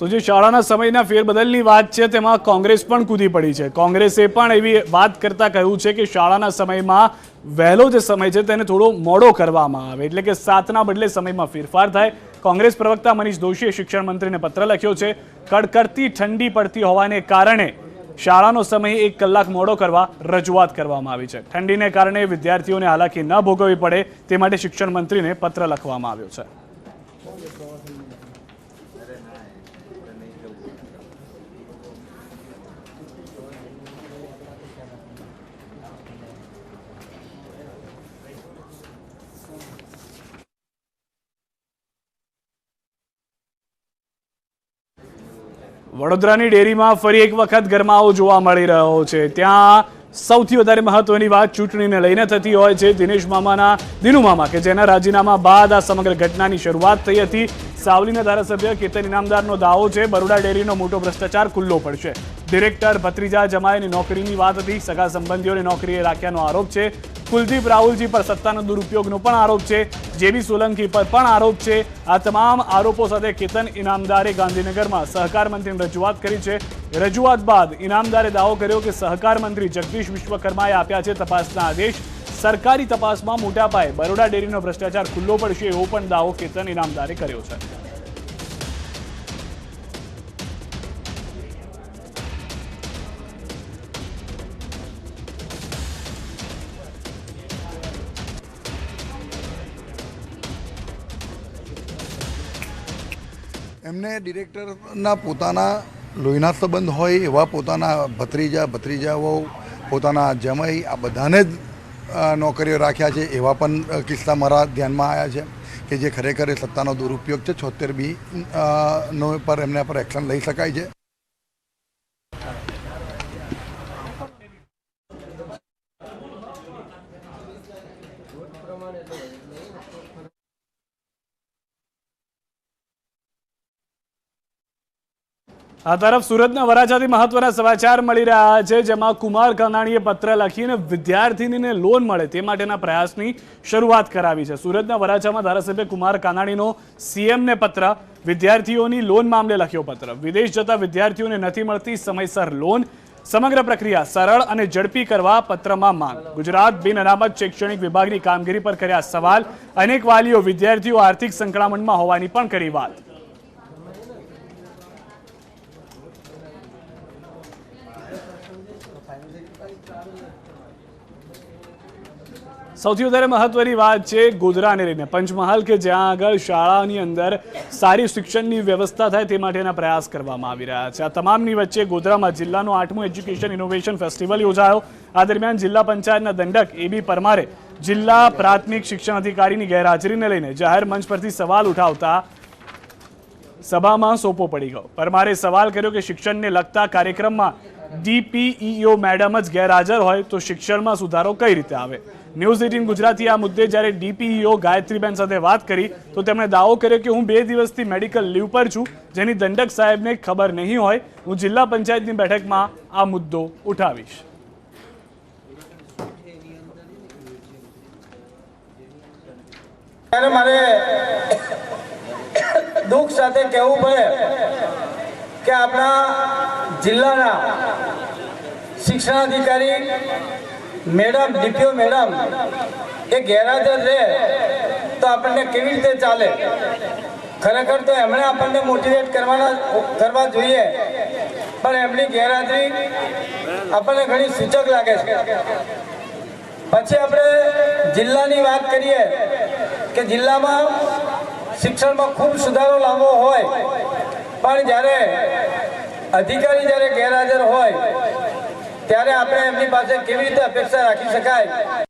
તો જે શાળાના સમયના ફેરબદલની વાત છે, તેમાં કોંગ્રેસ પણ કૂદી પડી છે. કોંગ્રેસે પણ એવી વાત કરતા કહ્યું છે કે શાળાના સમયમાં વહેલો જે સમય છે, તેને થોડો મોડો કરવામાં આવે. એટલે કે સાતના બદલે સમયમાં ફેરફાર થાય. કોંગ્રેસ પ્રવક્તા મનીષ દોશીએ શિક્ષણ મંત્રીને પત્ર લખ્યો છે, કડકડતી ઠંડી પડતી હોવાને કારણે શાળાનો સમય એક કલાક મોડો કરવા રજૂઆત કરવામાં આવી છે. ઠંડીને કારણે વિદ્યાર્થીઓને હાલાકી ન ભોગવવી પડે, તે માટે શિક્ષણ મંત્રીને પત્ર લખવામાં આવ્યો છે. વડોદરાની ડેરીમાં ફરી એક વખત ગરમાવો જોવા મળી રહ્યો છે. ત્યાં સૌથી વધારે મહત્વની વાત ચૂંટણીને લઈને થતી હોય છે. દિનેશ મામાના, દિનુ મામા કે જેના રાજીનામા બાદ આ સમગ્ર ઘટનાની શરૂઆત થઈ હતી. સાવલીના ધારાસભ્ય કેતન ઇનામદારનો દાવો છે. બરોડા ડેરીનો મોટો ભ્રષ્ટાચાર ખુલ્લો પડશે. ડિરેક્ટર ભત્રીજા જમાયની નોકરીની વાત હતી. સગા સંબંધીઓને નોકરીએ રાખ્યાનો આરોપ છે. કુલદીપ રાહુલજી પર સત્તાનો દુરુપયોગનો પણ આરોપ છે. જેબી સોલંકી પર પણ આરોપ છે. આ તમામ આરોપો સાથે કેતન ઇનામદારે ગાંધીનગરમાં સહકાર મંત્રીની રજૂઆત કરી છે. રજૂઆત બાદ ઇનામદારે દાવો કર્યો કે સહકાર મંત્રી જગદીશ વિશ્વકર્માએ આપ્યા છે તપાસના આદેશ. સરકારી તપાસમાં મોટા પાયે બરોડા ડેરીનો ભ્રષ્ટાચાર ખુલ્લો પડશે એવો પણ દાવો કેતન ઇનામદારે કર્યો છે. એમને ડિરેક્ટરના પોતાના લોહીના સંબંધ હોય એવા પોતાના ભત્રીજા, ભત્રીજાઓ, પોતાના જમાઈ, આ બધાને જ નોકરીઓ રાખ્યા છે એવા પણ કિસ્સા મારા ધ્યાનમાં આવ્યા છે કે જે ખરેખર સત્તાનો દુરુપયોગ છે. છોતેર બી નો પર એમના પર એક્શન લઈ શકાય છે. આ તરફ સુરતના વરાછાથી મહત્વના સમાચાર મળી રહ્યા છે, જેમાં કુમાર કાનાણીએ પત્ર લખીને વિદ્યાર્થીનીને લોન મળે તે માટેના પ્રયાસની શરૂઆત કરાવી છે. સુરતના વરાછામાં ધારાસભ્ય કુમાર કાનાણીનો સીએમને પત્ર, વિદ્યાર્થીઓની લોન મામલે લખ્યો પત્ર. વિદેશ જતા વિદ્યાર્થીઓને નથી મળતી સમયસર લોન સમગ્ર પ્રક્રિયા સરળ અને ઝડપી કરવા પત્રમાં માંગ. ગુજરાત બિન અનામત શૈક્ષણિક વિભાગની કામગીરી પર કર્યા સવાલ, અનેક વાલીઓ વિદ્યાર્થીઓ આર્થિક સંકળામણમાં હોવાની પણ કરી વાત. સૌથી વધારે મહત્વની વાત છે ગોધરાને લઈને. પંચમહાલ કે જ્યાં આગળ શાળાની અંદર સારી શિક્ષણની વ્યવસ્થા થાય તે માટેના પ્રયાસ કરવામાં આવી રહ્યા છે. આ તમામની વચ્ચે ગોધરામાં જિલ્લાનો આઠમું એજ્યુકેશન ઇનોવેશન ફેસ્ટિવલ યોજાયો. આ દરમિયાન જિલ્લા પંચાયતના દંડક એબી પરમારે જિલ્લા પ્રાથમિક શિક્ષણ અધિકારીની ગેરહાજરીને લઈને જાહેર મંચ પરથી સવાલ ઉઠાવતા સભામાં સોપો પડી ગયો. પરમારે સવાલ કર્યો કે શિક્ષણને લગતા કાર્યક્રમમાં ડીપીઈઓ મેડમ જ ગેરહાજર હોય તો શિક્ષણમાં સુધારો કઈ રીતે આવે? ન્યૂઝ એટીન ગુજરાતી આ મુદ્દે જ્યારે ડીપીઈઓ ગાયત્રીબેન સાથે વાત કરી, તો તેમણે દાવો કર્યો કે હું બે દિવસથી મેડિકલ લીવ પર છું, જેની દંડક સાહેબને ખબર નહીં હોય. હું જિલ્લા પંચાયતની બેઠકમાં આ મુદ્દો ઉઠાવીશ. મારે દુઃખ સાથે કહેવું પડે કે આપણા જિલ્લાના શિક્ષણાધિકારી મેડમ, ડીપીઓ મેડમ, એ ગેરહાજર રહે તો આપણને કેવી રીતે ચાલે? ખરેખર તો એમણે આપણને મોટિવેટ કરવાના, કરવા જોઈએ. પણ એમની ગેરહાજરી આપણને ઘણી સૂચક લાગે છે. પછી આપણે જિલ્લાની વાત કરીએ કે જિલ્લામાં શિક્ષણમાં ખૂબ સુધારો લાવવો હોય, પણ જ્યારે અધિકારી જ્યારે ગેરહાજર હોય, ત્યારે આપણે એમની પાસે કેવી રીતે અપેક્ષા રાખી શકાય?